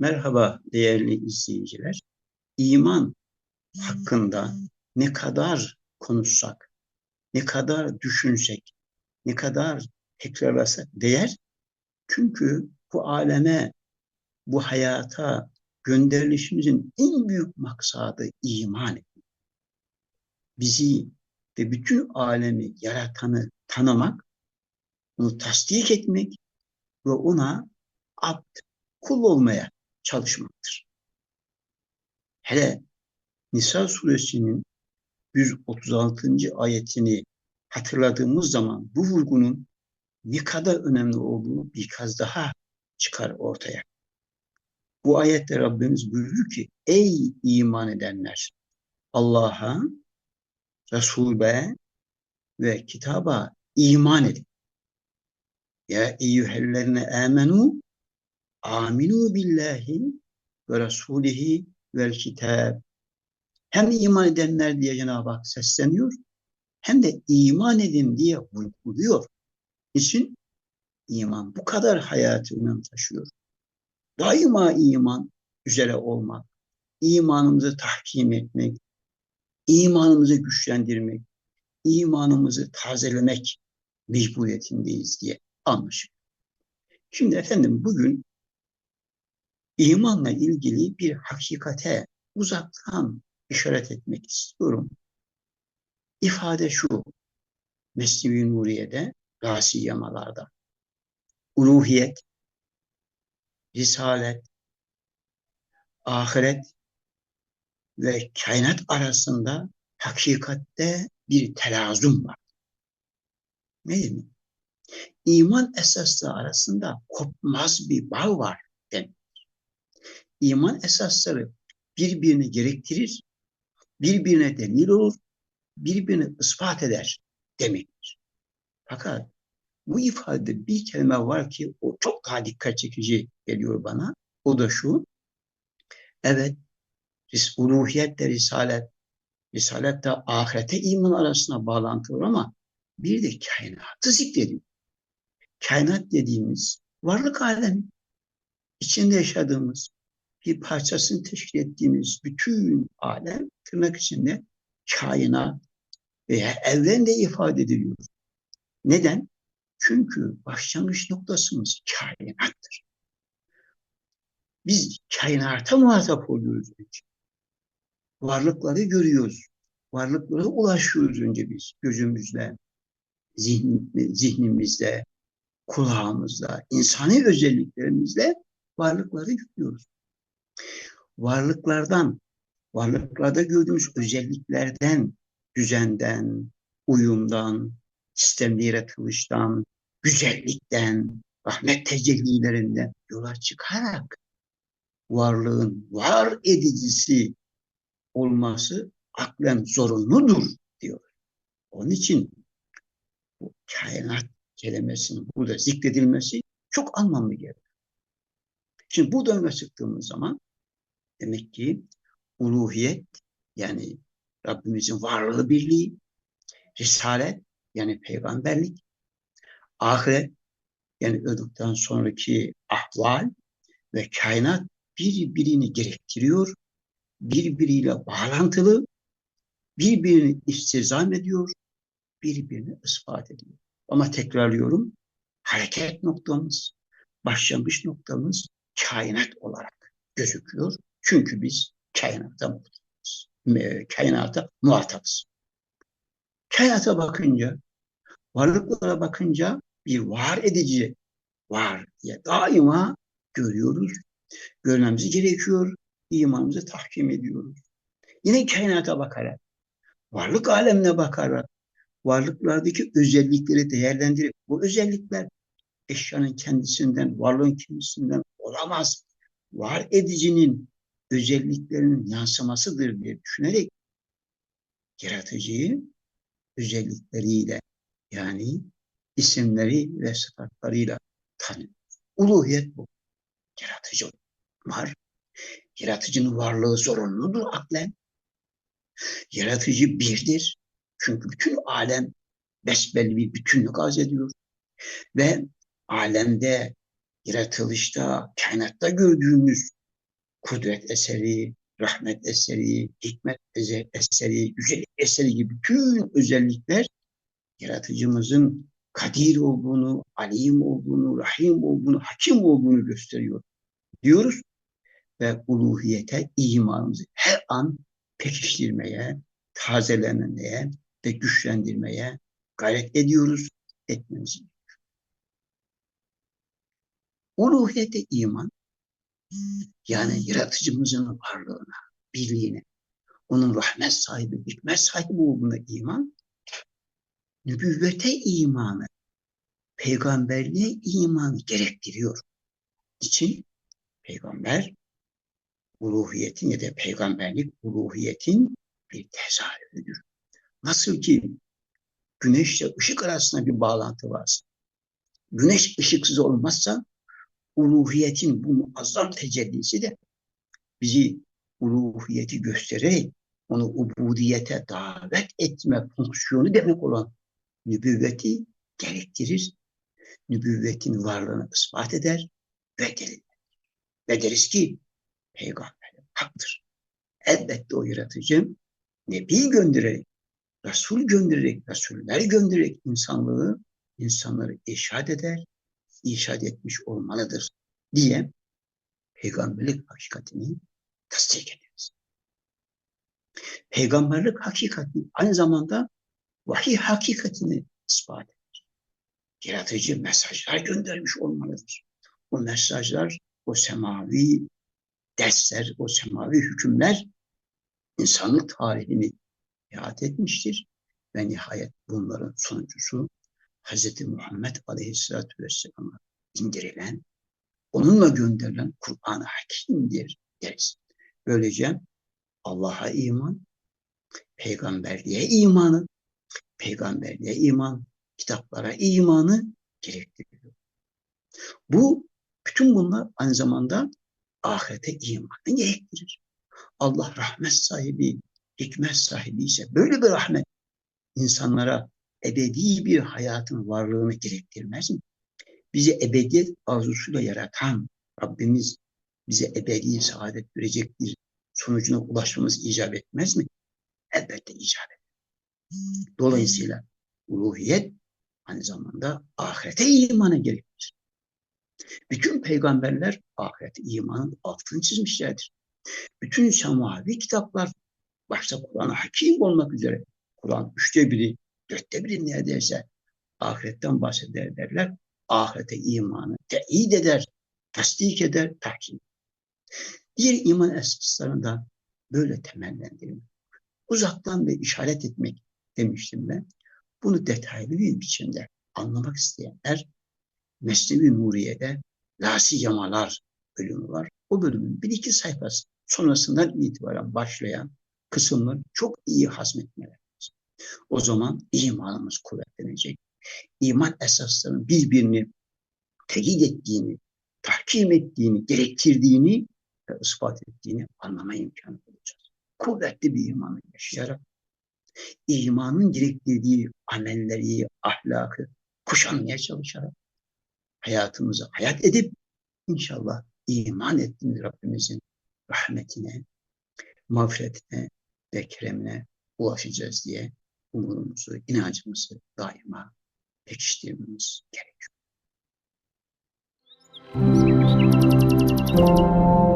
Merhaba değerli izleyiciler. İman hakkında ne kadar konuşsak, ne kadar düşünsek, ne kadar tekrarlasak değer. Çünkü bu aleme, bu hayata gönderilişimizin en büyük maksadı iman. Bizi ve bütün alemi yaratanı tanımak, onu tasdik etmek ve ona abd, kul olmaya çalışmaktır. Hele Nisa suresinin 136. ayetini hatırladığımız zaman bu vurgunun ne kadar önemli olduğunu bir kez daha çıkar ortaya. Bu ayette Rabbimiz buyuruyor ki ey iman edenler Allah'a, Resul'e ve kitaba iman edin. Ya eyyühellerine amenu aminu billahi ve rasulihi vel kitab. Hem iman edenler diye Cenab-ı Hak sesleniyor hem de iman edin diye vurguluyor. İçin iman bu kadar hayatı önem taşıyor. Daima iman üzere olmak, imanımızı tahkim etmek, imanımızı güçlendirmek, imanımızı tazelemek mecburiyetindeyiz diye anlaşılıyor. Şimdi efendim bugün imanla ilgili bir hakikate uzaktan işaret etmek istiyorum. İfade şu, Mesnevi Nuriye'de, Rasiyamalarda. Uluhiyet, Risalet, ahiret ve kainat arasında hakikatte bir telazum var. Ne demek? İman esasları arasında kopmaz bir bağ var demek iman esasları birbirini gerektirir, birbirine delil olur, birbirini ispat eder demektir. Fakat bu ifade bir kelime var ki o çok daha dikkat çekici geliyor bana. O da şu. Evet, uluhiyetle risalet, risalet de ahirete iman arasında bağlantılı ama bir de kainatı zikrediyor. Kainat dediğimiz varlık alemi. içinde yaşadığımız, bir parçasını teşkil ettiğimiz bütün alem tırnak içinde kainat veya evren de ifade ediliyor. Neden? Çünkü başlangıç noktasımız kainattır. Biz kainata muhatap oluyoruz önce. Varlıkları görüyoruz. Varlıklara ulaşıyoruz önce biz gözümüzle, zihn, zihnimizle, kulağımızla, insani özelliklerimizle varlıkları görüyoruz varlıklardan, varlıklarda gördüğümüz özelliklerden, düzenden, uyumdan, sistemli yaratılıştan, güzellikten, rahmet tecellilerinden yola çıkarak varlığın var edicisi olması aklen zorunludur diyor. Onun için bu kainat kelimesinin burada zikredilmesi çok anlamlı gelir. Şimdi bu dönme çıktığımız zaman demek ki uluhiyet yani Rabbimizin varlığı birliği, risalet yani peygamberlik, ahiret yani öldükten sonraki ahval ve kainat birbirini gerektiriyor, birbiriyle bağlantılı, birbirini istizam ediyor, birbirini ispat ediyor. Ama tekrarlıyorum, hareket noktamız, başlangıç noktamız kainat olarak gözüküyor. Çünkü biz kainata muhatabız. Kainata muhatabız. Kainata bakınca, varlıklara bakınca bir var edici var diye daima görüyoruz. Görmemiz gerekiyor. İmanımızı tahkim ediyoruz. Yine kainata bakarak, varlık alemine bakarak, varlıklardaki özellikleri değerlendirip bu özellikler eşyanın kendisinden, varlığın kendisinden olamaz. Var edicinin özelliklerinin yansımasıdır diye düşünerek yaratıcıyı özellikleriyle yani isimleri ve sıfatlarıyla tanıyor. Uluhiyet bu. Yaratıcı var. Yaratıcının varlığı zorunludur aklen. Yaratıcı birdir. Çünkü bütün alem besbelli bir bütünlük arz ediyor. Ve alemde, yaratılışta, kainatta gördüğümüz kudret eseri, rahmet eseri, hikmet eseri, güzellik eseri gibi bütün özellikler yaratıcımızın kadir olduğunu, alim olduğunu, rahim olduğunu, hakim olduğunu gösteriyor. Diyoruz ve uluhiyete imanımızı her an pekiştirmeye, tazelemeye ve güçlendirmeye gayret ediyoruz, etmemiz Uluhiyete iman, yani yaratıcımızın varlığına, birliğine, onun rahmet sahibi, hikmet sahibi olduğuna iman, nübüvvete imanı, peygamberliğe imanı gerektiriyor. İçin peygamber uluhiyetin ya da peygamberlik uluhiyetin bir tezahürüdür. Nasıl ki güneşle ışık arasında bir bağlantı varsa, güneş ışıksız olmazsa uluhiyetin bu muazzam tecellisi de bizi uluhiyeti göstererek onu ubudiyete davet etme fonksiyonu demek olan nübüvveti gerektirir. Nübüvvetin varlığını ispat eder ve gelir. Ve deriz ki peygamber haktır. Elbette o yaratıcı Nebi göndererek, Resul göndererek, Resuller göndererek insanlığı, insanları irşad eder, irşad etmiş olmalıdır diye peygamberlik hakikatini tasdik ederiz. Peygamberlik hakikati aynı zamanda vahiy hakikatini ispat eder. Yaratıcı mesajlar göndermiş olmalıdır. O mesajlar, o semavi dersler, o semavi hükümler insanlık tarihini ihate etmiştir. Ve nihayet bunların sonuncusu Hz. Muhammed Aleyhisselatü Vesselam'a indirilen, onunla gönderilen Kur'an-ı Hakim'dir deriz. Böylece Allah'a iman, peygamberliğe imanı, peygamberliğe iman, kitaplara imanı gerektiriyor. Bu, bütün bunlar aynı zamanda ahirete imanı gerektirir. Allah rahmet sahibi, hikmet sahibi ise böyle bir rahmet insanlara ebedi bir hayatın varlığını gerektirmez mi? Bizi ebediyet arzusuyla yaratan Rabbimiz bize ebedi saadet verecek bir sonucuna ulaşmamız icap etmez mi? Elbette icap eder. Dolayısıyla uluhiyet aynı zamanda ahirete imanı gerektirir. Bütün peygamberler ahirete imanın altını çizmişlerdir. Bütün semavi kitaplar başta Kur'an-ı Hakim olmak üzere Kur'an üçte biri, dörtte biri neredeyse ahiretten bahseder derler. Ahirete imanı teyit eder, tasdik eder, tahkim. Diğer iman esaslarını da böyle temellendirmek. Uzaktan bir işaret etmek demiştim ben. Bunu detaylı bir biçimde anlamak isteyenler Mesnevi Nuriye'de Lasi Yamalar bölümü var. O bölümün bir iki sayfası sonrasından itibaren başlayan kısımları çok iyi hazmetmeler. O zaman imanımız kuvvetlenecek. İman esaslarının birbirini teyit ettiğini, tahkim ettiğini, gerektirdiğini ve ispat ettiğini anlama imkanı bulacağız. Kuvvetli bir imanı yaşayarak imanın gerektirdiği amelleri, ahlakı kuşanmaya çalışarak hayatımızı hayat edip inşallah iman ettiğimiz Rabbimizin rahmetine, mağfiretine ve keremine ulaşacağız diye umurumuzu, inancımızı daima pekiştirmemiz gerekiyor. Müzik